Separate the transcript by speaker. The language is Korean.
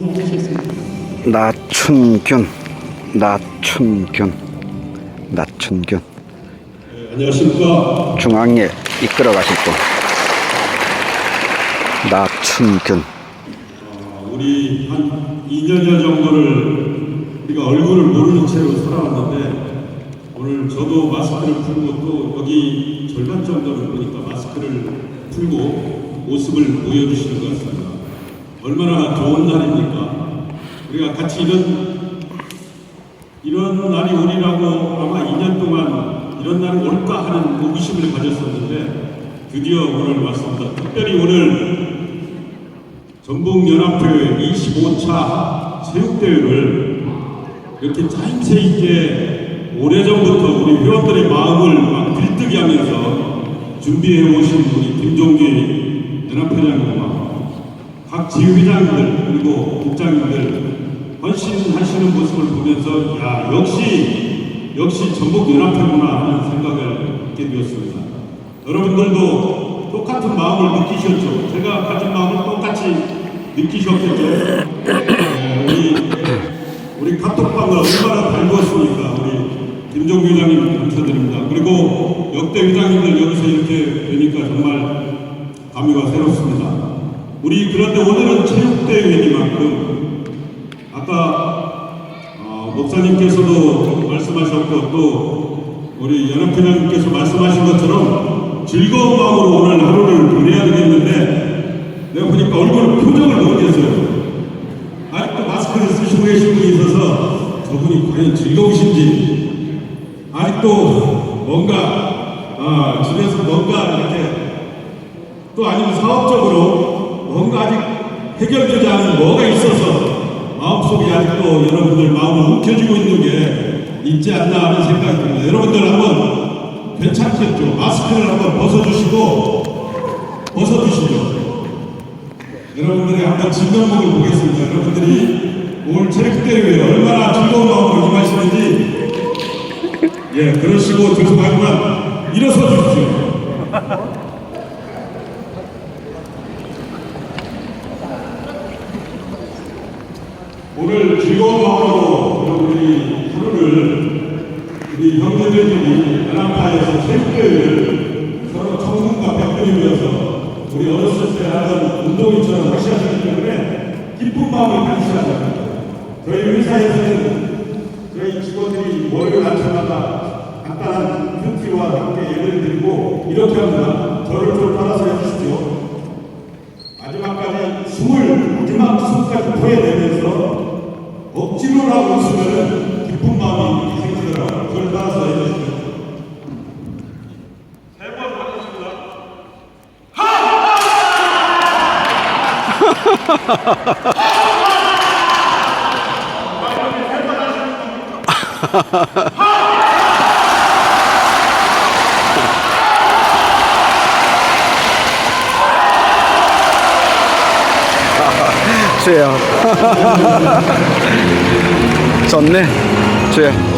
Speaker 1: 하시겠습니다.
Speaker 2: 나춘균 나춘균 나춘균
Speaker 3: 안녕하십니까.
Speaker 2: 중앙에 이끌어 가실 분 나춘균
Speaker 3: 우리 한 2년여 정도를 우리가 얼굴을 모르는 채로 살아왔는데 오늘 저도 마스크를 풀고 또 여기 절반 정도를 보니까 마스크를 풀고 모습을 보여주시는 것 같습니다. 얼마나 좋은 날입니까? 우리가 같이 이런 이런 날이 오리라고 아마 2년 동안 이런 날이 올까 하는 호기심을 가졌었는데 드디어 오늘 왔습니다. 특별히 오늘 전북연합회 25차 체육대회를 이렇게 짜임새 있게 오래전부터 우리 회원들의 마음을 막 들뜨게 하면서 준비해 오신 우리 김종기 연합회장님과 각 지휘장들 그리고 국장님들 헌신하시는 모습을 보면서 야 역시 역시 전북연합회구나 하는 생각을 갖게 되었습니다. 여러분들도 똑같은 마음을 느끼셨죠? 제가 가진 마음을 똑같이 느끼셨겠죠? 네, 우리 우리 카톡방을 얼마나 달구었습니까? 우리 김종규 회장님 감사드립니다. 그리고 역대 회장님들 여기서 이렇게 뵈니까 정말 감회가 새롭습니다. 우리 그런데 오늘은 체육대회니만큼 아까 어, 목사님께서도 말씀하셨고 또 우리 연합회장님께서 말씀하신 것처럼 즐거운 마음으로 오늘 하루를 보내야 되겠는데 내가 보니까 얼굴 표정을 못 냈어요. 아직도 마스크를 쓰시고 계신 분이 있어서 저분이 과연 즐거우신지 아직도 뭔가 아, 집에서 뭔가 이렇게 또 아니면 사업적으로 뭔가 아직 해결되지 않은 뭐가 있어서 마음속에 아직도 여러분들 마음을 움켜쥐고 있는 게 있지 않나 하는 생각이 듭니다. 여러분들 한번 괜찮겠죠? 마스크를 한번 벗어주시고 벗어주시죠. 여러분들의 한번 진면목을 보겠습니다. 여러분들이 오늘 체육대회에 얼마나 즐거운 마음으로 임하시는지 예, 그러시고 죄송하지만 일어서 주십시오. 오늘 즐거운 마음으로 여러분들이 하루를 우리 형제들끼리 연합파에서 체육대회를 서로 청순과 백분이 모여서 우리 어렸을 때 하던 운동회처럼 같이 하시기 때문에 기쁜 마음을 하잖아요. 저희 회사에서는 저희 직원들이 월요일 아침마다 간단한 큐티와 함께 예배를 드리고 이렇게 합니다. 저를 좀 따라서 해주십시오. 마지막까지 숨을 마지막 숨까지 토해내면서 억지로라고 웃으면 기쁜 마음이 생기더라고요. 저를 따라서 해주십시오. 세번 하겠습니다.
Speaker 2: 주여 좋네 주여